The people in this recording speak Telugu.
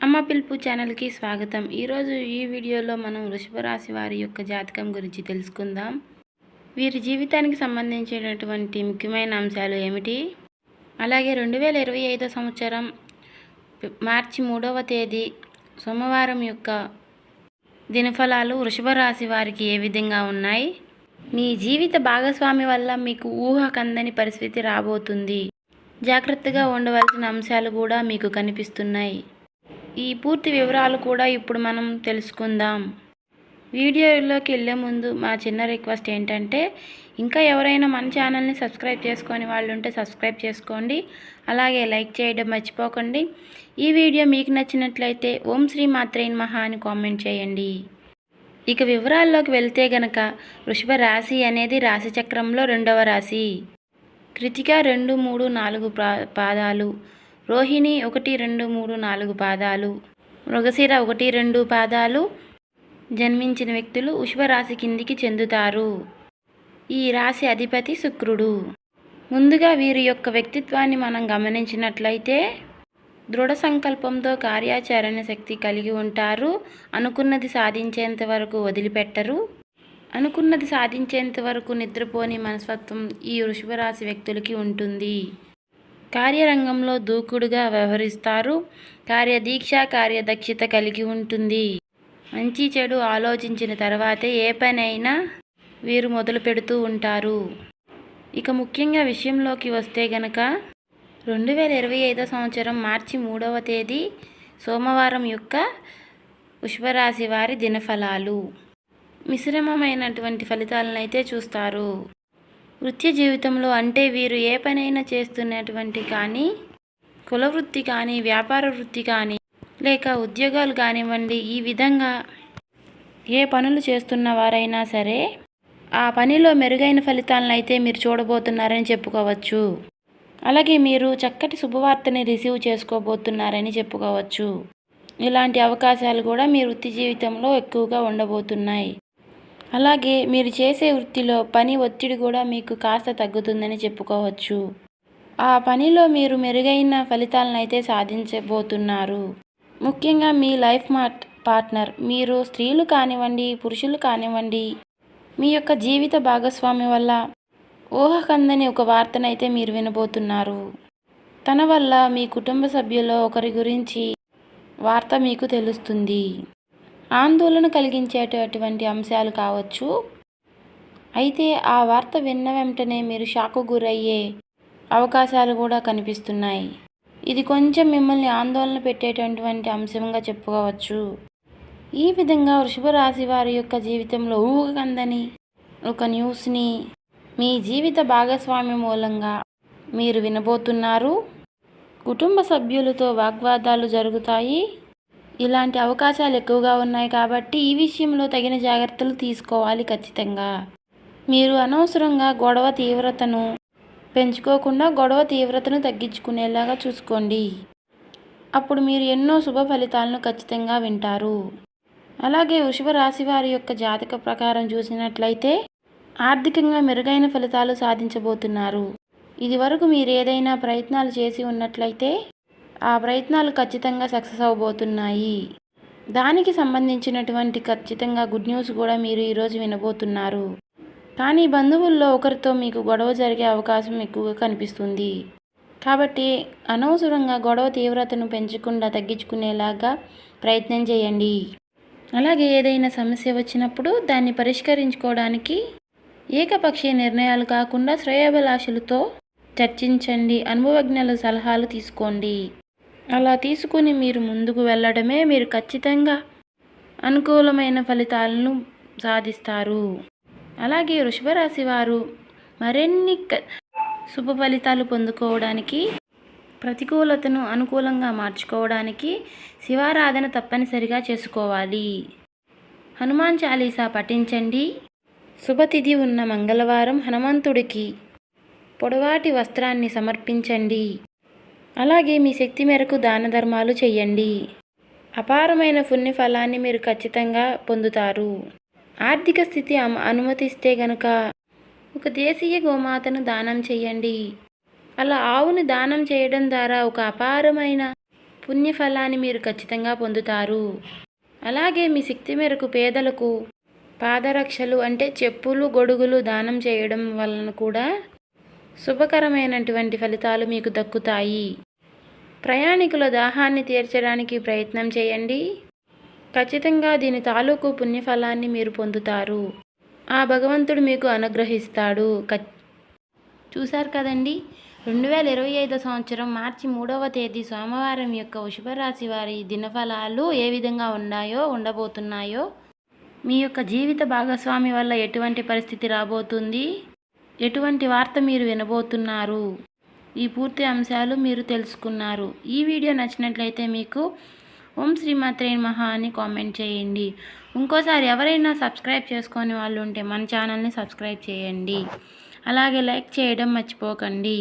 అమ్మ పిలుపు ఛానల్కి స్వాగతం. ఈరోజు ఈ వీడియోలో మనం వృషభ రాశి వారి యొక్క జాతకం గురించి తెలుసుకుందాం. వీరి జీవితానికి సంబంధించినటువంటి ముఖ్యమైన అంశాలు ఏమిటి? అలాగే రెండు వేల ఇరవై ఐదో సంవత్సరం మార్చి మూడవ తేదీ సోమవారం యొక్క దినఫలాలు వృషభ రాశి వారికి ఏ విధంగా ఉన్నాయి? మీ జీవిత భాగస్వామి వల్ల మీకు ఊహ కందని పరిస్థితి రాబోతుంది. జాగ్రత్తగా ఉండవలసిన అంశాలు కూడా మీకు కనిపిస్తున్నాయి. ఈ పూర్తి వివరాలు కూడా ఇప్పుడు మనం తెలుసుకుందాం. వీడియోలోకి వెళ్ళే ముందు మా చిన్న రిక్వెస్ట్ ఏంటంటే ఇంకా ఎవరైనా మన ఛానల్ని సబ్స్క్రైబ్ చేసుకొని వాళ్ళు ఉంటే సబ్స్క్రైబ్ చేసుకోండి. అలాగే లైక్ చేయడం మర్చిపోకండి. ఈ వీడియో మీకు నచ్చినట్లయితే ఓం శ్రీ మాత్రే మహా అని కామెంట్ చేయండి. ఇక వివరాల్లోకి వెళ్తే గనక వృషభ రాశి అనేది రాశి చక్రంలో రెండవ రాశి. కృతిక రెండు మూడు నాలుగు పా- పాదాలు. రోహిణి ఒకటి రెండు మూడు నాలుగు పాదాలు. మృగశిర ఒకటి రెండు పాదాలు జన్మించిన వ్యక్తులు వృషభ రాశి కిందికి చెందుతారు. ఈ రాశి అధిపతి శుక్రుడు. ముందుగా వీరి యొక్క వ్యక్తిత్వాన్ని మనం గమనించినట్లయితే దృఢ సంకల్పంతో కార్యాచరణ శక్తి కలిగి ఉంటారు. అనుకున్నది సాధించేంత వరకు వదిలిపెట్టరు. అనుకున్నది సాధించేంత వరకు నిద్రపోని మనస్తత్వం ఈ వృషభరాశి వ్యక్తులకి ఉంటుంది. కార్యరంగంలో దూకుడుగా వ్యవహరిస్తారు. కార్యదీక్ష కార్యదక్షత కలిగి ఉంటుంది. మంచి చెడు ఆలోచించిన తర్వాతే ఏ పనైనా వీరు మొదలు పెడుతూ ఉంటారు. ఇక ముఖ్యంగా విషయంలోకి వస్తే గనక రెండు వేల ఇరవై ఐదో సంవత్సరం మార్చి మూడవ తేదీ సోమవారం యొక్క పుష్పరాశి వారి దినఫలాలు. మిశ్రమమైనటువంటి ఫలితాలను అయితే చూస్తారు. వృత్తి జీవితంలో అంటే వీరు ఏ పనైనా చేస్తున్నటువంటి కానీ కుల వృత్తి కానీ వ్యాపార వృత్తి కానీ లేక ఉద్యోగాలు కానివ్వండి ఈ విధంగా ఏ పనులు చేస్తున్న వారైనా సరే ఆ పనిలో మెరుగైన ఫలితాలను అయితే మీరు చూడబోతున్నారని చెప్పుకోవచ్చు. అలాగే మీరు చక్కటి శుభవార్తని రిసీవ్ చేసుకోబోతున్నారని చెప్పుకోవచ్చు. ఇలాంటి అవకాశాలు కూడా మీ వృత్తి జీవితంలో ఎక్కువగా ఉండబోతున్నాయి. అలాగే మీరు చేసే వృత్తిలో పని ఒత్తిడి కూడా మీకు కాస్త తగ్గుతుందని చెప్పుకోవచ్చు. ఆ పనిలో మీరు మెరుగైన ఫలితాలను అయితే సాధించబోతున్నారు. ముఖ్యంగా మీ లైఫ్ మార్ట్ పార్ట్నర్ మీరు స్త్రీలు కానివ్వండి పురుషులు కానివ్వండి మీ యొక్క జీవిత భాగస్వామి వల్ల ఊహకందని ఒక వార్తనైతే మీరు వినబోతున్నారు. తన వల్ల మీ కుటుంబ సభ్యుల్లో ఒకరి గురించి వార్త మీకు తెలుస్తుంది. ఆందోళన కలిగించేటటువంటి అంశాలు కావచ్చు. అయితే ఆ వార్త విన్న వెంటనే మీరు షాకు గురయ్యే అవకాశాలు కూడా కనిపిస్తున్నాయి. ఇది కొంచెం మిమ్మల్ని ఆందోళన పెట్టేటటువంటి అంశంగా చెప్పుకోవచ్చు. ఈ విధంగా వృషభ రాశి వారి యొక్క జీవితంలో ఊహకందని ఒక న్యూస్ని మీ జీవిత భాగస్వామి మూలంగా మీరు వినబోతున్నారు. కుటుంబ సభ్యులతో వాగ్వాదాలు జరుగుతాయి. ఇలాంటి అవకాశాలు ఎక్కువగా ఉన్నాయి కాబట్టి ఈ విషయంలో తగిన జాగ్రత్తలు తీసుకోవాలి ఖచ్చితంగా. మీరు అనవసరంగా గొడవ తీవ్రతను పెంచుకోకుండా గొడవ తీవ్రతను తగ్గించుకునేలాగా చూసుకోండి. అప్పుడు మీరు ఎన్నో శుభ ఫలితాలను ఖచ్చితంగా వింటారు. అలాగే వృషభ రాశి వారి యొక్క జాతక ప్రకారం చూసినట్లయితే ఆర్థికంగా మెరుగైన ఫలితాలు సాధించబోతున్నారు. ఇది వరకు మీరు ఏదైనా ప్రయత్నాలు చేసి ఉన్నట్లయితే ఆ ప్రయత్నాలు ఖచ్చితంగా సక్సెస్ అవబోతున్నాయి. దానికి సంబంధించినటువంటి ఖచ్చితంగా గుడ్ న్యూస్ కూడా మీరు ఈరోజు వినబోతున్నారు. కానీ బంధువుల్లో ఒకరితో మీకు గొడవ జరిగే అవకాశం ఎక్కువగా కనిపిస్తుంది. కాబట్టి అనవసరంగా గొడవ తీవ్రతను పెంచకుండా తగ్గించుకునేలాగా ప్రయత్నం చేయండి. అలాగే ఏదైనా సమస్య వచ్చినప్పుడు దాన్ని పరిష్కరించుకోవడానికి ఏకపక్షీయ నిర్ణయాలు కాకుండా శ్రేయోభిలాషులతో చర్చించండి. అనుభవజ్ఞుల సలహాలు తీసుకోండి. అలా తీసుకుని మీరు ముందుకు వెళ్ళడమే మీరు ఖచ్చితంగా అనుకూలమైన ఫలితాలను సాధిస్తారు. అలాగే వృషభ రాశి వారు మరిన్ని క- శుభ ఫలితాలు పొందుకోవడానికి ప్రతికూలతను అనుకూలంగా మార్చుకోవడానికి శివారాధన తప్పనిసరిగా చేసుకోవాలి. హనుమాన్ చాలీసా పఠించండి. శుభతిథి ఉన్న మంగళవారం హనుమంతుడికి పొడవాటి వస్త్రాన్ని సమర్పించండి. అలాగే మీ శక్తి మేరకు దాన ధర్మాలు చేయండి అపారమైన పుణ్య ఫలాన్ని మీరు ఖచ్చితంగా పొందుతారు. ఆర్థిక స్థితి అనుమతిస్తే గనుక ఒక దేశీయ గోమాతను దానం చేయండి అలా ఆవుని దానం చేయడం ద్వారా ఒక అపారమైన పుణ్యఫలాన్ని మీరు ఖచ్చితంగా పొందుతారు. అలాగే మీ శక్తి మేరకు పేదలకు పాదరక్షలు అంటే చెప్పులు గొడుగులు దానం చేయడం వలన కూడా శుభకరమైనటువంటి ఫలితాలు మీకు దక్కుతాయి. ప్రయాణికుల దాహాన్ని తీర్చడానికి ప్రయత్నం చేయండి. ఖచ్చితంగా దీని తాలూకు పుణ్యఫలాన్ని మీరు పొందుతారు. ఆ భగవంతుడు మీకు అనుగ్రహిస్తాడు. చూశారు కదండి? రెండు వేల ఇరవై ఐదో సంవత్సరం మార్చి మూడవ తేదీ సోమవారం యొక్క వృషభరాశి వారి దినఫలాలు ఏ విధంగా ఉన్నాయో ఉండబోతున్నాయో మీ యొక్క జీవిత భాగస్వామి వల్ల ఎటువంటి పరిస్థితి రాబోతుంది? ఎటువంటి వార్త మీరు వినబోతున్నారు? ఈ పూర్తి అంశాలు మీరు తెలుసుకున్నారు. ఈ వీడియో నచ్చినట్లయితే మీకు ఓం శ్రీమాత్రే మహా అని కామెంట్ చేయండి. ఇంకోసారి ఎవరైనా సబ్స్క్రైబ్ చేసుకొని వాళ్ళు ఉంటే మన ఛానల్ని సబ్స్క్రైబ్ చేయండి. అలాగే లైక్ చేయడం మర్చిపోకండి.